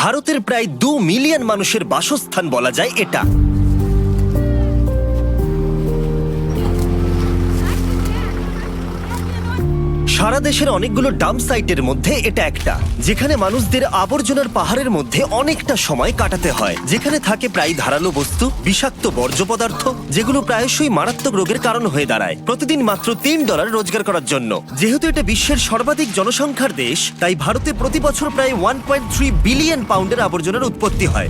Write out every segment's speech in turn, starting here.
ভারতের প্রায় দু মিলিয়ন মানুষের বাসস্থান বলা যায় এটা। সারা দেশের অনেকগুলো ডাম্প সাইটের মধ্যে এটা একটা, যেখানে মানুষদের আবর্জনার পাহাড়ের মধ্যে অনেকটা সময় কাটাতে হয়। যেখানে থাকে প্রায় ধারালো বস্তু, বিষাক্ত বর্জ্য পদার্থ, যেগুলো প্রায়শই মারাত্মক রোগের কারণ হয়ে দাঁড়ায়। প্রতিদিন মাত্র তিন ডলার রোজগার করার জন্য। যেহেতু এটা বিশ্বের সর্বাধিক জনসংখ্যার দেশ, তাই ভারতে প্রতি বছর প্রায় ওয়ান বিলিয়ন পাউন্ডের আবর্জনার উৎপত্তি হয়।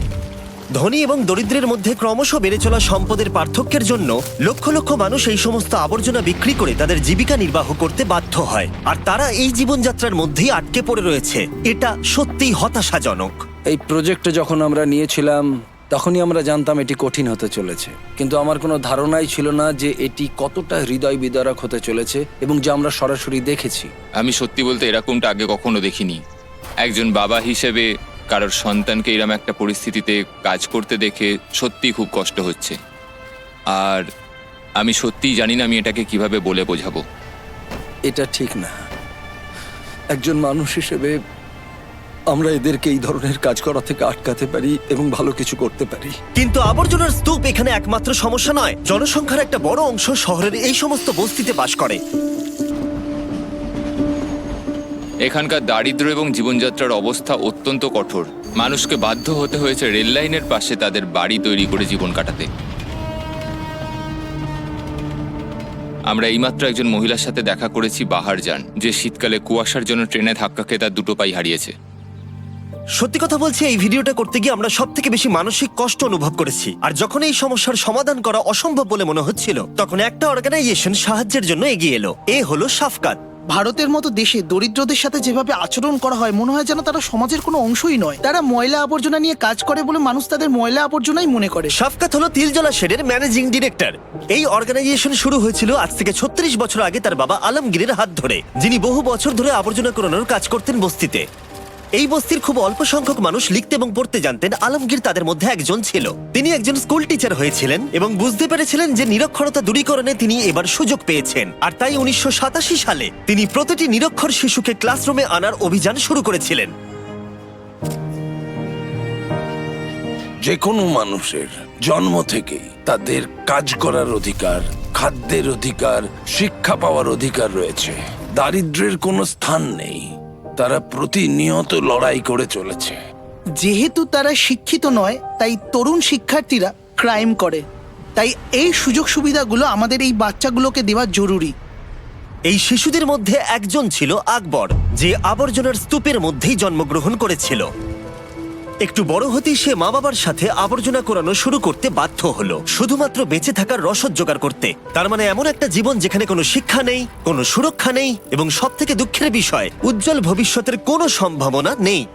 ধনী এবং দরিদ্রের মধ্যে ক্রমশ বেড়ে চলা সম্পদের পার্থক্যের জন্য লক্ষ লক্ষ মানুষ এই সমস্ত আবর্জনা বিক্রি করে তাদের জীবিকা নির্বাহ করতে বাধ্য হয়। আর তারা এই জীবনযাত্রার মধ্যেই আটকে পড়ে রয়েছে। এটা সত্যিই হতাশাজনক। এই প্রজেক্টটা যখন আমরা নিয়েছিলাম তখনই আমরা জানতাম এটি কঠিন হতে চলেছে। কিন্তু আমার কোনো ধারণাই ছিল না যে এটি কতটা হৃদয় বিদারক হতে চলেছে এবং যা আমরা সরাসরি দেখেছি। আমি সত্যি বলতে এরকমটা আগে কখনো দেখিনি। একজন বাবা হিসেবে কারোর সন্তানকে এরম একটা পরিস্থিতিতে কাজ করতে দেখে সত্যিই খুব কষ্ট হচ্ছে। আর আমি সত্যিই জানি না আমি এটাকে কীভাবে বলে বোঝাবো। এটা ঠিক না। একজন মানুষ হিসেবে আমরা এদেরকে এই ধরনের কাজ করা থেকে আটকাতে পারি এবং ভালো কিছু করতে পারি। কিন্তু আবর্জনার স্তূপ এখানে একমাত্র সমস্যা নয়। জনসংখ্যার একটা বড় অংশ শহরের এই সমস্ত বস্তিতে বাস করে। এখানকার দারিদ্র এবং জীবনযাত্রার অবস্থা অত্যন্ত কঠোর। মানুষকে বাধ্য হতে হয়েছে রেল লাইনের পাশে তাদের বাড়ি তৈরি করে জীবন কাটাতে। আমরা এইমাত্র একজন মহিলার সাথে দেখা করেছি বাহার যান, যে শীতকালে কুয়াশার জন্য ট্রেনে ধাক্কা খেয়ে তার দুটো পাই হারিয়েছে। সত্যি কথা বলছি, এই ভিডিওটা করতে গিয়ে আমরা সব থেকে বেশি মানসিক কষ্ট অনুভব করেছি। আর যখন এই সমস্যার সমাধান করা অসম্ভব বলে মনে হচ্ছিল, তখন একটা অর্গানাইজেশন সাহায্যের জন্য এগিয়ে এলো। এ হলো সাফকাত। ভারতের মতো দেশে দরিদ্রদের সাথে যেভাবে আচরণ করা হয়, মনে হয় যেন তারা সমাজের কোনো অংশই নয়। তারা ময়লা আবর্জনা নিয়ে কাজ করে বলে মানুষ তাদের ময়লা আবর্জনাই মনে করে। সাফকাত হলো তিলজলা শেডের ম্যানেজিং ডিরেক্টর। এই অর্গানাইজেশন শুরু হয়েছিল আজ থেকে ছত্রিশ বছর আগে তার বাবা আলমগীরের হাত ধরে, যিনি বহু বছর ধরে আবর্জনা করানোর কাজ করতেন বস্তিতে। এই বস্তির খুব অল্প সংখ্যক মানুষ লিখতে এবং পড়তে জানতেন আলমগীর তাদের মধ্যে একজন ছিল। তিনি একজন স্কুল টিচার হয়েছিলেন এবং বুঝতে পেরেছিলেন যে নিরক্ষরতা দূরীকরণে তিনি এবার সুযোগ পেয়েছেন। আর তাই উনিশশো সালে তিনি প্রতিটি নিরক্ষর শিশুকে ক্লাসরুমে আনার অভিযান শুরু করেছিলেন। যে কোনো মানুষের জন্ম থেকেই তাদের কাজ করার অধিকার, খাদ্যের অধিকার, শিক্ষা পাওয়ার অধিকার রয়েছে। দারিদ্র্যের কোনো স্থান নেই। তারা প্রতিনিয়ত লড়াই করে চলেছে। যেহেতু তারা শিক্ষিত নয় তাই তরুণ শিক্ষার্থীরা ক্রাইম করে। তাই এই সুযোগ সুবিধাগুলো আমাদের এই বাচ্চাগুলোকে দেওয়া জরুরি। এই শিশুদের মধ্যে একজন ছিল আকবর যে আবর্জনার স্তূপের মধ্যেই জন্মগ্রহণ করেছিল। একটু বড় হতেই সে মা বাবার সাথে আবর্জনা করানো শুরু করতে বাধ্য হলো। শুধুমাত্র বেঁচে থাকার রসদ জোগাড় করতে। তার মানে এমন একটা জীবন যেখানে কোনো শিক্ষা নেই, কোনো সুরক্ষা নেই এবং সব থেকে দুঃখের বিষয়, উজ্জ্বল ভবিষ্যতের কোনো সম্ভাবনা নেই।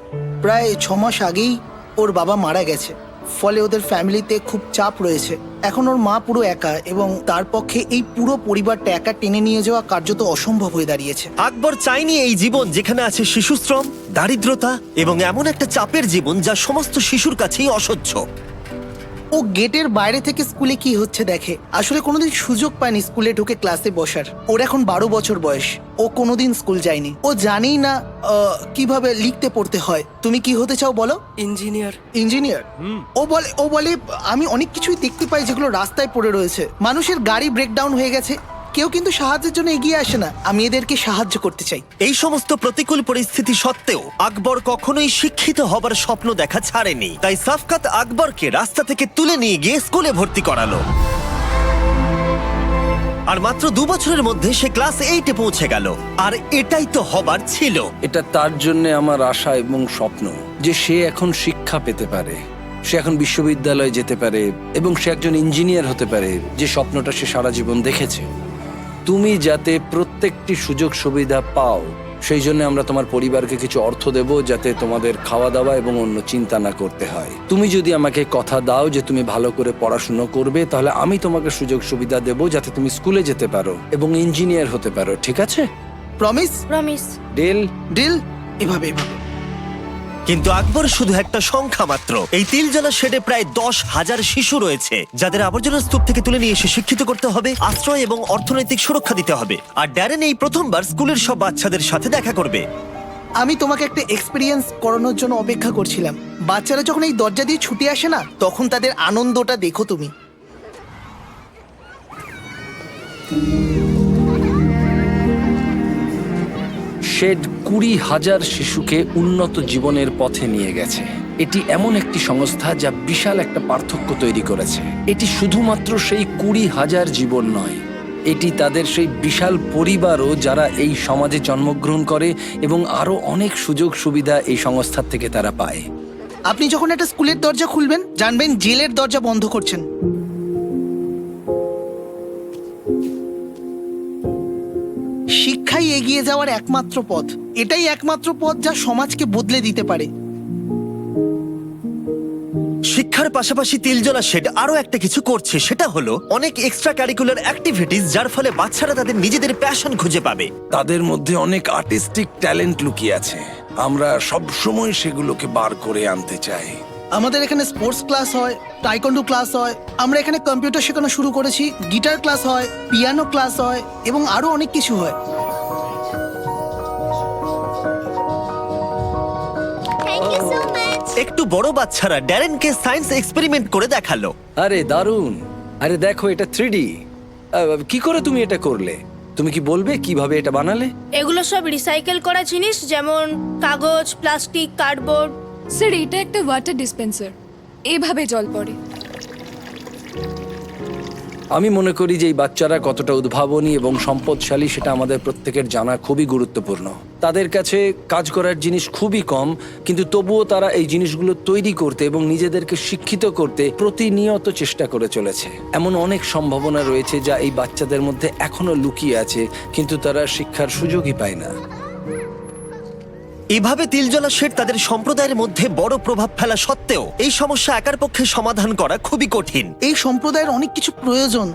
প্রায় ছ মাস আগেই ওর বাবা মারা গেছে। ফলে ওদের ফ্যামিলিতে খুব চাপ রয়েছে। এখন ওর মা পুরো একা এবং তার পক্ষে এই পুরো পরিবারটা একা টেনে নিয়ে যাওয়া কার্যত অসম্ভব হয়ে দাঁড়িয়েছে। আকবর চাইনি এই জীবন যেখানে আছে শিশুশ্রম দারিদ্রতা এবং এমন একটা চাপের জীবন যা সমস্ত শিশুর কাছেই অসহ্য। ও গেটের বাইরে থেকে স্কুলে কি হচ্ছে দেখে। আসলে কোনোদিন সুযোগ পায়নি স্কুলে ঢুকে ক্লাসে বসার। ওর এখন বারো বছর বয়স। ও কোনোদিন স্কুল যায়নি। ও জানেই না আহ, কীভাবে লিখতে পড়তে হয়। তুমি কি হতে চাও বলো? ইঞ্জিনিয়ার। ইঞ্জিনিয়ার? ও বলে ও বলে আমি অনেক কিছুই দেখতে পাই যেগুলো রাস্তায় পড়ে রয়েছে। মানুষের গাড়ি ব্রেকডাউন হয়ে গেছে। কেউ কিন্তু সাহায্যের জন্য এগিয়ে আসে না। আমি এদেরকে সাহায্য করতে চাই। এই সমস্ত প্রতিকূল পরিস্থিতি সত্ত্বেও আকবর কখনোই শিক্ষিত হবার স্বপ্ন দেখা ছাড়েনি। তাই সাফকাত আকবরকে রাস্তা থেকে তুলে নিয়ে গিয়ে স্কুলে ভর্তি করালো। আর মাত্র দু বছরের মধ্যে সে ক্লাস এইটে পৌঁছে গেল। আর এটাই তো হবার ছিল। এটা তার জন্য আমার আশা এবং স্বপ্ন যে সে এখন শিক্ষা পেতে পারে। সে এখন বিশ্ববিদ্যালয়ে যেতে পারে এবং সে একজন ইঞ্জিনিয়ার হতে পারে যে স্বপ্নটা সে সারা জীবন দেখেছে। তুমি যাতে প্রত্যেকটি সুযোগ সুবিধা পাও সেই জন্য আমরা তোমার পরিবারকে কিছু অর্থ দেব যাতে তোমাদের খাওয়া দাওয়া এবং অন্য চিন্তা না করতে হয়। তুমি যদি আমাকে কথা দাও যে তুমি ভালো করে পড়াশুনো করবে তাহলে আমি তোমাকে সুযোগ সুবিধা দেব যাতে তুমি স্কুলে যেতে পারো এবং ইঞ্জিনিয়ার হতে পারো ঠিক আছে? প্রমিস প্রমিস ডিল ডিল এভাবে এভাবে। কিন্তু আকবর শুধু একটা সংখ্যা মাত্র। এই তিলজলা শেডে প্রায় দশ হাজার শিশু রয়েছে। যাদের আবর্জনা স্তূপ থেকে তুলে নিয়ে এসে শিক্ষিত করতে হবে আশ্রয় এবং অর্থনৈতিক সুরক্ষা দিতে হবে। আর ড্যারেন এই প্রথমবার স্কুলের সব বাচ্চাদের সাথে দেখা করবে। আমি তোমাকে একটা এক্সপিরিয়েন্স করানোর জন্য অপেক্ষা করছিলাম। বাচ্চারা যখন এই দরজা দিয়ে ছুটে আসে না তখন তাদের আনন্দটা দেখো তুমি। শেড কুড়ি হাজার শিশুকে উন্নত জীবনের পথে নিয়ে গেছে। এটি এমন একটি সংস্থা যা বিশাল একটা পার্থক্য তৈরি করেছে। এটি শুধুমাত্র সেই কুড়ি হাজার জীবন নয়, এটি তাদের সেই বিশাল পরিবারও যারা এই সমাজে জন্মগ্রহণ করে এবং আরও অনেক সুযোগ সুবিধা এই সংস্থার থেকে তারা পায়। আপনি যখন একটা স্কুলের দরজা খুলবেন, জানবেন জেলের দরজা বন্ধ করছেন। শিক্ষাই এগিয়ে যাওয়ার একমাত্র পথ। এটাই একমাত্র পথ যা সমাজকে বদলে দিতে পারে। শিক্ষার পাশাপাশি তিলজলা শেড আরও একটা কিছু করছে। সেটা হলো অনেক এক্সট্রা ক্যারিকুলার অ্যাক্টিভিটিস যার ফলে বাচ্চারা তাদের নিজেদের প্যাশন খুঁজে পাবে। তাদের মধ্যে অনেক আর্টিস্টিক ট্যালেন্ট লুকিয়ে আছে। আমরা সব সময় সেগুলোকে বার করে আনতে চাই। আমাদের এখানে স্পোর্টস ক্লাস হয় টাইকন্ডু ক্লাস হয় আমরা এখানে কম্পিউটার শেখানো শুরু করেছি গিটার ক্লাস হয় পিয়ানো ক্লাস হয় এবং আরও অনেক কিছু হয়. একটু বড় বাচ্চারা ড্যারেনকে সায়েন্স এক্সপেরিমেন্ট করে দেখাল। আরে দারুণ। আরে দেখো এটা থ্রি কি করে তুমি এটা করলে? তুমি কি বলবে কীভাবে এটা বানালে? এগুলো সব রিসাইকেল করা জিনিস যেমন কাগজ প্লাস্টিক কার্ডবোর্ড স্যার, এটা একটা ওয়াটার ডিসপেন্সার। এভাবে জল পড়ে। আমি মনে করি যে এই বাচ্চারা কতটা উদ্ভাবনী এবং সম্পদশালী সেটা আমাদের প্রত্যেকের জানা খুবই গুরুত্বপূর্ণ। তাদের কাছে কাজ করার জিনিস খুবই কম, কিন্তু তবুও তারা এই জিনিসগুলো তৈরি করতে এবং নিজেদেরকে শিক্ষিত করতে প্রতিনিয়ত চেষ্টা করে চলেছে। এমন অনেক সম্ভাবনা রয়েছে যা এই বাচ্চাদের মধ্যে এখনও লুকিয়ে আছে, কিন্তু তারা শিক্ষার সুযোগই পায় না। এভাবে তিলজলা শেড তাদের সম্প্রদায়ের মধ্যে বড় প্রভাব ফেলা সত্ত্বেও এই সমস্যা একার পক্ষে সমাধান করা খুবই কঠিন। এই সম্প্রদায়ের অনেক কিছু প্রয়োজন,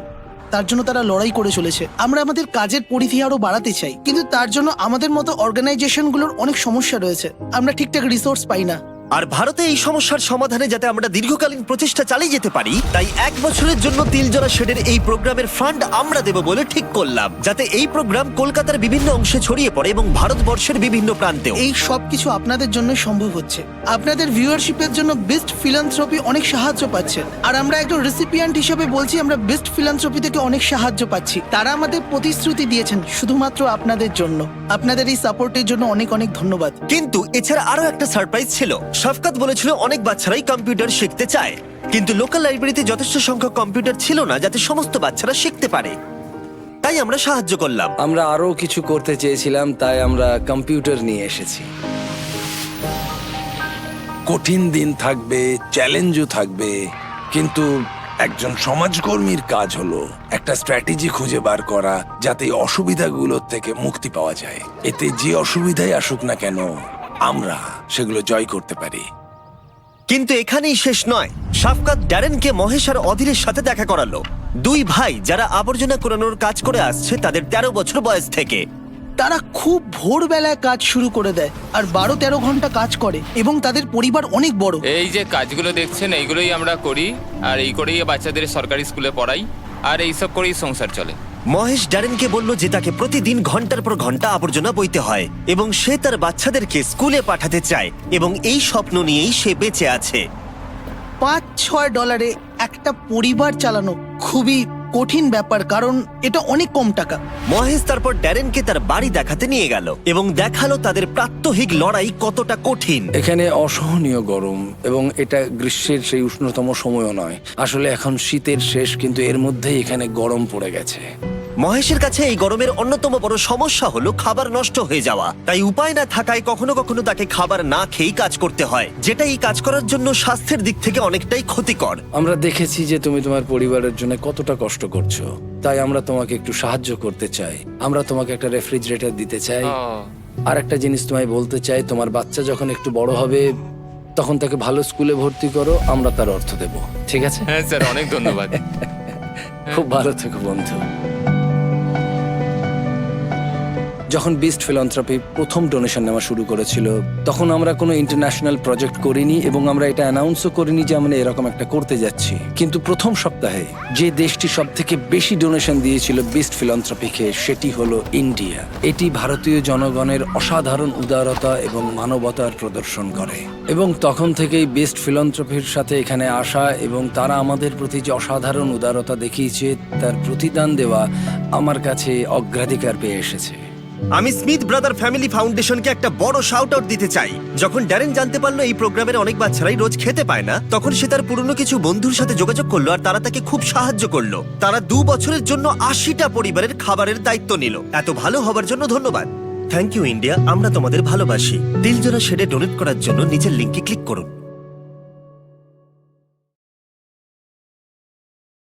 তার জন্য তারা লড়াই করে চলেছে। আমরা আমাদের কাজের পরিধি আরও বাড়াতে চাই, কিন্তু তার জন্য আমাদের মতো অর্গানাইজেশনগুলোর অনেক সমস্যা রয়েছে। আমরা ঠিকঠাক রিসোর্স পাই না। আর ভারতে এই সমস্যার সমাধানে যাতে আমরা দীর্ঘকালীন প্রচেষ্টা চালিয়ে যেতে পারি তাই এক বছরের জন্য তিলজলা শেডের এই প্রোগ্রামের ফান্ড আমরা দেব বলে ঠিক করলাম। যাতে এই প্রোগ্রাম কলকাতার বিভিন্ন অংশে ছড়িয়ে পড়ে এবং ভারতবর্ষের বিভিন্ন প্রান্তেও। এই সব কিছু আপনাদের জন্য সম্ভব হচ্ছে। আপনাদের ভিউয়ারশিপের জন্য বেস্ট ফিলান্থ্রপি অনেক সাহায্য পাচ্ছে। আর আমরা একজন রেসিপিয়ান্ট হিসেবে বলছি আমরা বেস্ট ফিলান্থ্রপি থেকে অনেক সাহায্য পাচ্ছি। তারা আমাদের প্রতিশ্রুতি দিয়েছেন শুধুমাত্র আপনাদের জন্য। আপনাদের এই সাপোর্টের জন্য অনেক অনেক ধন্যবাদ। কিন্তু এছাড়া আরও একটা সারপ্রাইজ ছিল। শফকাত বলেছিল, অনেক বাচ্চারাই কম্পিউটার শিখতে চায়। কিন্তু লোকাল লাইব্রেরিতে যথেষ্ট সংখ্যক কম্পিউটার ছিল না, যাতে সমস্ত বাচ্চারা শিখতে পারে। তাই আমরা সাহায্য করলাম। আমরা আরও কিছু করতে চেয়েছিলাম, তাই আমরা কম্পিউটার নিয়ে এসেছি। কঠিন দিন থাকবে, চ্যালেঞ্জও থাকবে, কিন্তু একজন সমাজকর্মীর কাজ হলো একটা স্ট্র্যাটেজি খুঁজে বার করা, যাতে অসুবিধাগুলোর থেকে মুক্তি পাওয়া যায়। এতে যে অসুবিধাই আসুক না কেন, আমরা সেগুলো জয় করতে পারি। কিন্তু এখানেই শেষ নয়। শাফকাত ড্যারেনকে মহেশ আর অধীরের সাথে দেখা করালো। দুই ভাই যারা আবর্জনা কুড়ানোর কাজ করে আসছে তাদের তেরো বছর বয়স থেকে। তারা খুব ভোরবেলায় কাজ শুরু করে দেয় আর বারো তেরো ঘণ্টা কাজ করে এবং তাদের পরিবার অনেক বড়। এই যে কাজগুলো দেখছেন এইগুলোই আমরা করি আর এই করেই বাচ্চাদের সরকারি স্কুলে পড়াই আর এইসব করেই সংসার চলে। মহেশ ড্যারেনকে বলল যে তাকে প্রতিদিন ঘণ্টার পর ঘণ্টা আবর্জনা বইতে হয় এবং সে তার বাচ্চাদেরকে স্কুলে পাঠাতে চায় এবং এই স্বপ্ন নিয়েই সে বেঁচে আছে। পাঁচ ছয় ডলারে একটা পরিবার চালানো খুবই কঠিন ব্যাপার কারণ এটা অনেক কম টাকা। মহেশ তারপর ড্যারেনকে তার বাড়ি দেখাতে নিয়ে গেল এবং দেখাল তাদের প্রাত্যহিক লড়াই কতটা কঠিন। এখানে অসহনীয় গরম এবং এটা গ্রীষ্মের সেই উষ্ণতম সময়ও নয়। আসলে এখন শীতের শেষ কিন্তু এর মধ্যেই এখানে গরম পড়ে গেছে। মহেশের কাছে এই গরমের অন্যতম বড় সমস্যা হলো খাবার নষ্ট হয়ে যাওয়া। তাই উপায় না থাকায় কখনো কখনো তাকে খাবার না খেয়েই কাজ করতে হয় যেটা এই কাজ করার জন্য স্বাস্থ্যের দিক থেকে অনেকটাই ক্ষতিকর। আমরা দেখেছি যে তুমি তোমার পরিবারের জন্য কতটা কষ্ট করছ। তাই আমরা তোমাকে একটু সাহায্য করতে চাই। আমরা তোমাকে একটা রেফ্রিজারেটর দিতে চাই। আর একটা জিনিস তোমায় বলতে চাই তোমার বাচ্চা যখন একটু বড় হবে তখন তাকে ভালো স্কুলে ভর্তি করো আমরা তার অর্থ দেব। ঠিক আছে? হ্যাঁ স্যার অনেক ধন্যবাদ। খুব ভালো থেকো বন্ধু। যখন বিস্ট ফিলন্থ্রপি প্রথম ডোনেশন নেওয়া শুরু করেছিল, তখন আমরা কোনো ইন্টারন্যাশনাল প্রজেক্ট করিনি এবং আমরা এটা অ্যানাউন্সও করিনি যে আমরা এরকম একটা করতে যাচ্ছি। কিন্তু প্রথম সপ্তাহে যে দেশটি সব থেকে বেশি ডোনেশন দিয়েছিল বিস্ট ফিলন্থ্রপিকে সেটি হলো ইন্ডিয়া এটি ভারতীয় জনগণের অসাধারণ উদারতা এবং মানবতার প্রদর্শন করে। এবং তখন থেকেই বেস্ট ফিলন্থ্রপির সাথে এখানে আসা এবং তারা আমাদের প্রতি যে অসাধারণ উদারতা দেখিয়েছে, তার প্রতিদান দেওয়া আমার কাছে অগ্রাধিকার পেয়ে এসেছে। আমি স্মিথ ব্রাদার ফ্যামিলি ফাউন্ডেশনকে একটা বড় শাউট আউট দিতে চাই। যখন ড্যারেন জানতে পারল এই প্রোগ্রামের অনেক বাচ্চারাই রোজ খেতে পায় না, তখন সে তার পুরনো কিছু বন্ধুর সাথে যোগাযোগ করল আর তারা তাকে খুব সাহায্য করল। তারা দু বছরের জন্য আশিটা পরিবারের খাবারের দায়িত্ব নিল। এত ভালো হবার জন্য ধন্যবাদ। থ্যাংক ইউ ইন্ডিয়া আমরা তোমাদের ভালোবাসি। দিলজোড়া শেডে ডোনেট করার জন্য নিচের লিঙ্কে ক্লিক করুন।